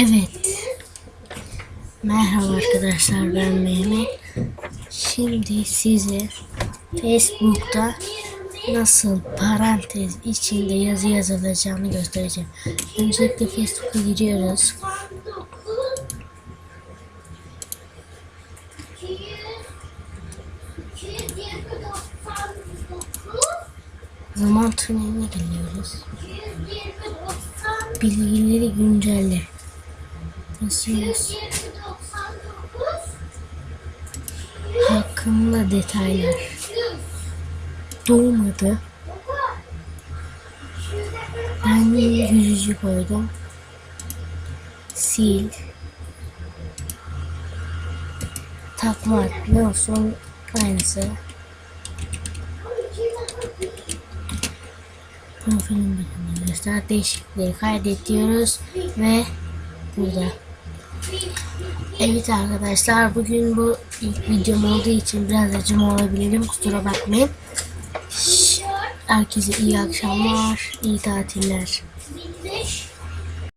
Evet. Merhaba arkadaşlar ben Mehmet. Şimdi size Facebook'ta nasıl parantez içinde yazı yazılacağını göstereceğim. Öncelikle Facebook'a giriyoruz. Zaman tüneline geliyoruz. Bilgileri güncelle. Basıyoruz. Hakkında detaylar. Doğum adı. Ben yüzücü koydum. Sil. Takma ne olsun aynısı. Profilin bölümünü göster. Değişikliği kaydet ve burada. Evet arkadaşlar bugün bu ilk videom olduğu için biraz acım olabilirim kusura bakmayın. Herkese iyi akşamlar, iyi tatiller.